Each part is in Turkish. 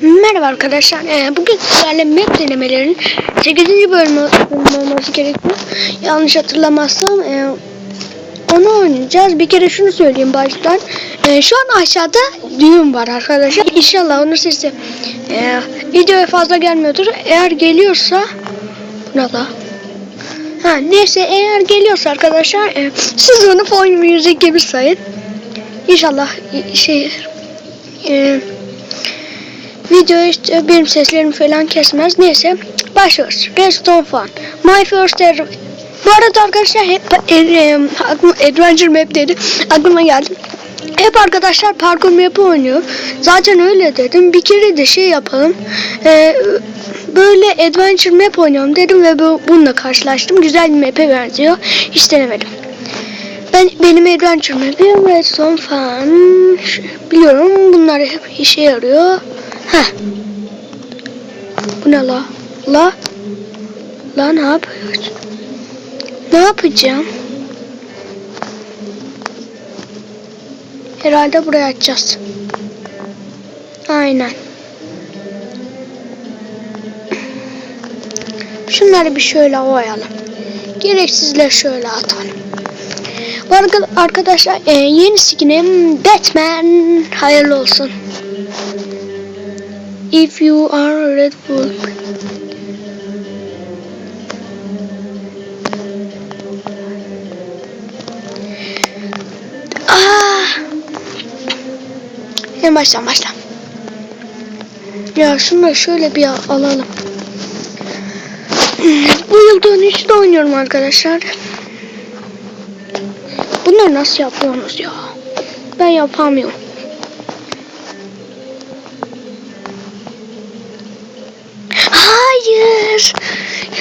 Merhaba arkadaşlar. Ee, bugün sizlerle map denemelerinin 8. bölümü, olması gerekiyor. Yanlış hatırlamazsam e, onu oynayacağız. Bir kere şunu söyleyeyim baştan. E, şu an aşağıda düğün var arkadaşlar. İnşallah onun sesi e, videoya fazla gelmiyordur. Eğer geliyorsa bu ne la? Ha, neyse eğer geliyorsa arkadaşlar e, siz onu fon müzik gibi sayın. İnşallah şey e, Video işte benim seslerimi falan kesmez. Neyse başlıyoruz. Redstone Fun. My first ever. Bu arada arkadaşlar hep e, e, Adventure Map dedi. Aklıma geldi. Hep arkadaşlar parkur map'i oynuyor. Zaten öyle dedim. Bir kere de şey yapalım. E, böyle Adventure Map oynayalım dedim ve bu, bununla karşılaştım. Güzel bir map'e benziyor. Hiç denemedim. Ben benim Adventure Map'im Redstone Fun. Biliyorum bunlar hep işe yarıyor. Heh. Bu ne la? La? La ne yapıyoruz? Ne yapacağım? Herhalde buraya açacağız. Aynen. Şunları bir şöyle oyalım. Gereksizler şöyle atalım. Bu arkadaşlar e, yeni skinim Batman hayırlı olsun. If you are a Red Bull. Ah. En baştan başla. Ya şunu şöyle bir alalım. Bu yıl dönüşte oynuyorum arkadaşlar. Bunları nasıl yapıyorsunuz ya? Ben yapamıyorum. Hayır.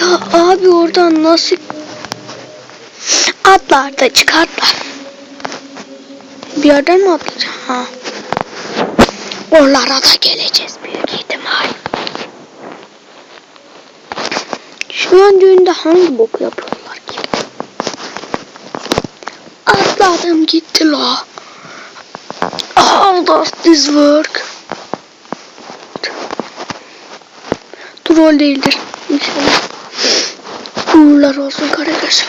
Ya abi oradan nasıl atla artık atla. Bir yerden mi atlayacağım? Ha. Oralara da geleceğiz büyük ihtimal. Şu an düğünde hangi bok yapıyorlar ki? Atladım gitti la. How does this work? Troll değildir. İnşallah. Uğurlar olsun Karagöz.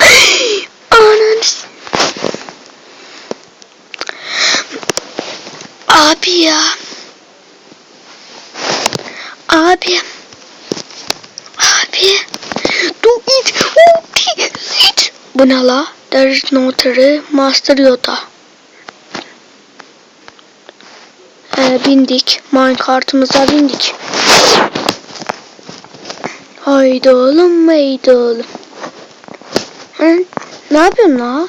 Ananı s- Abi ya. Abi. Abi. Do it. Oh, it. Bu ne la? There is no tree. Master Yoda. Ee, bindik. Minecart'ımıza bindik. Haydi oğlum haydi oğlum. Hı? Ne yapıyorsun la?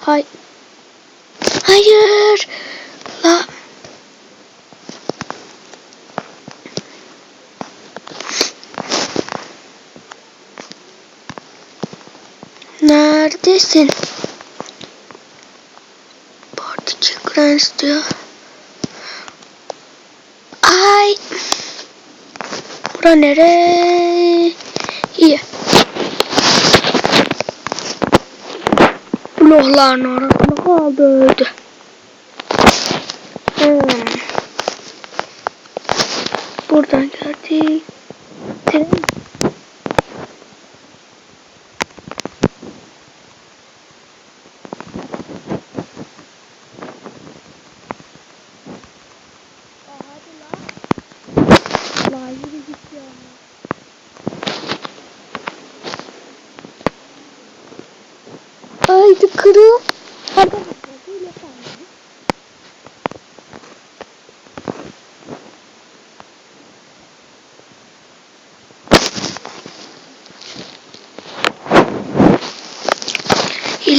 Hay. Hayır. La. Neredesin? Particle Grants diyor. Bura nere? İyi. Blokların arasında kaldı öldü. Hmm. Buradan geldik. Tren. La yürü git ya. Haydi kırıl. Arkadaşlar böyle kaldı.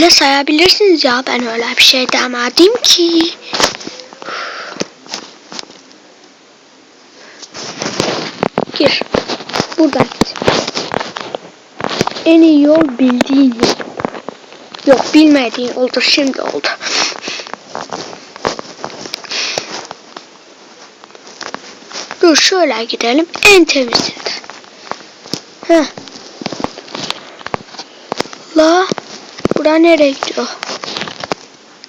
Hile sayabilirsiniz ya ben öyle bir şey demedim ki. Gir. Buradan git. En iyi yol bildiğin yol. Yok bilmediğin oldu şimdi oldu. Dur şöyle gidelim en temizinden. Heh. La bura nereye gidiyor?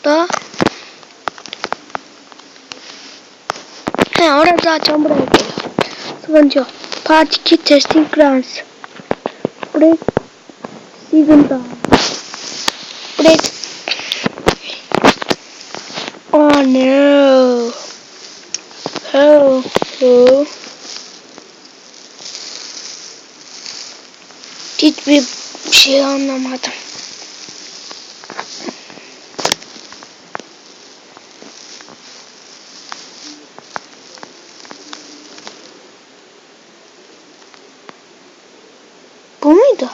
La He orada zaten buraya geliyor. Sıkıntı yok. Part 2 testing grounds. Break Seven down. Break Oh no. Oh no. Hiçbir şey anlamadım. Bu muydu?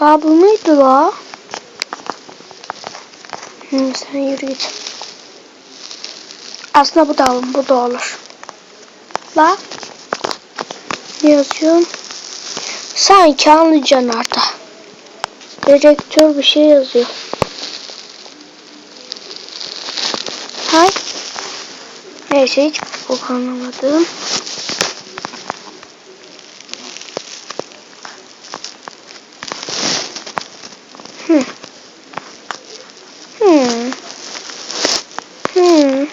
Aa bu muydu la? Hı, sen yürü git. Aslında bu da bu da olur. La. Ne yazıyorum? Sanki anlayacaksın Arda. Direktör bir şey yazıyor. Hay. Neyse hiç bok anlamadım. Hmm. Hmm. Hmm.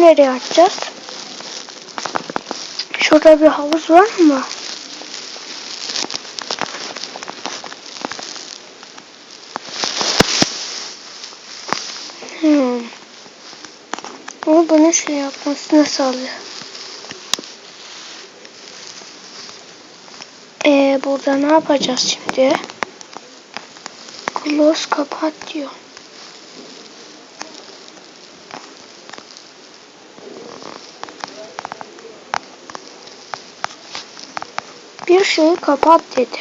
Nereye atacağız? Şurada bir havuz var mı? Hmm. Ama bunu şey yapmasını sağlıyor. Ee, burada ne yapacağız şimdi? Close kapat diyor. Bir şeyi kapat dedi.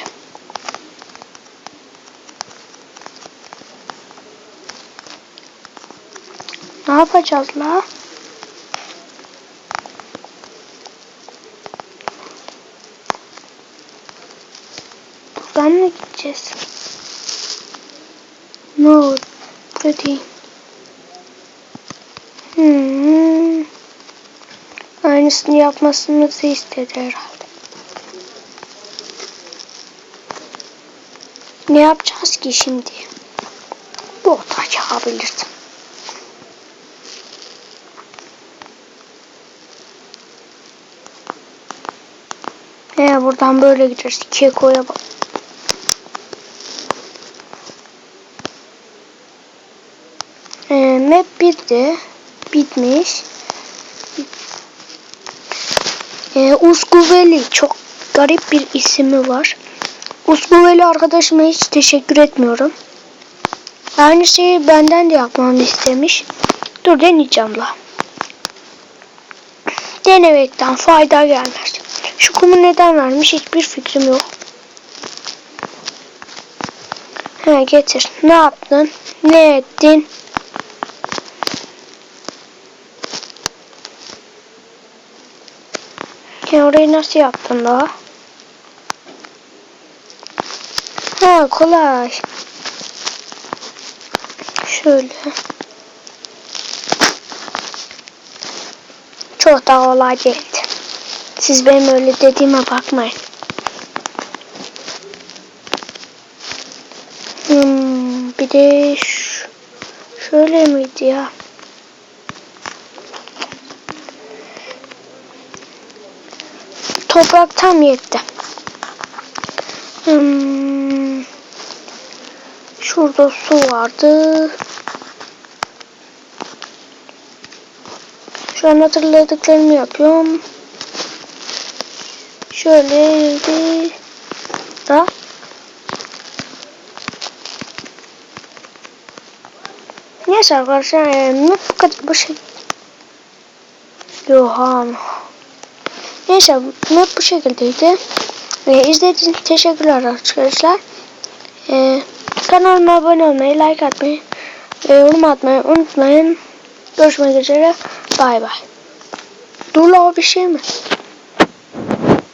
Ne yapacağız la? Buradan mı gideceğiz? No, pretty. Hmm. Aynısını yapmasını istedi herhalde. Ne yapacağız ki şimdi? Bot açabilirsin. He buradan böyle gideriz. Keko'ya bak. Ee, map bitti. Bitmiş. Ee, Uskuveli çok garip bir ismi var. Uskuveli arkadaşıma hiç teşekkür etmiyorum. Aynı şeyi benden de yapmamı istemiş. Dur deneyeceğim la. Denemekten fayda gelmez. Şu kumu neden vermiş hiçbir fikrim yok. He getir. Ne yaptın? Ne ettin? Ya orayı nasıl yaptın la? Ha kolay. Şöyle. Çok da kolay değildi. Siz benim öyle dediğime bakmayın. Hmm, bir de şöyle miydi ya? Toprak tam yetti. Hmm, şurada su vardı. Şu an hatırladıklarımı yapıyorum. Şöyle bir da Neyse arkadaşlar bu kadar bu şey Yohan Neyse not bu şekildeydi. Ee, izlediğiniz için teşekkürler arkadaşlar. Ee, kanalıma abone olmayı, like atmayı, ve yorum atmayı unutmayın. Görüşmek üzere. Bay bay. Dur la o bir şey mi?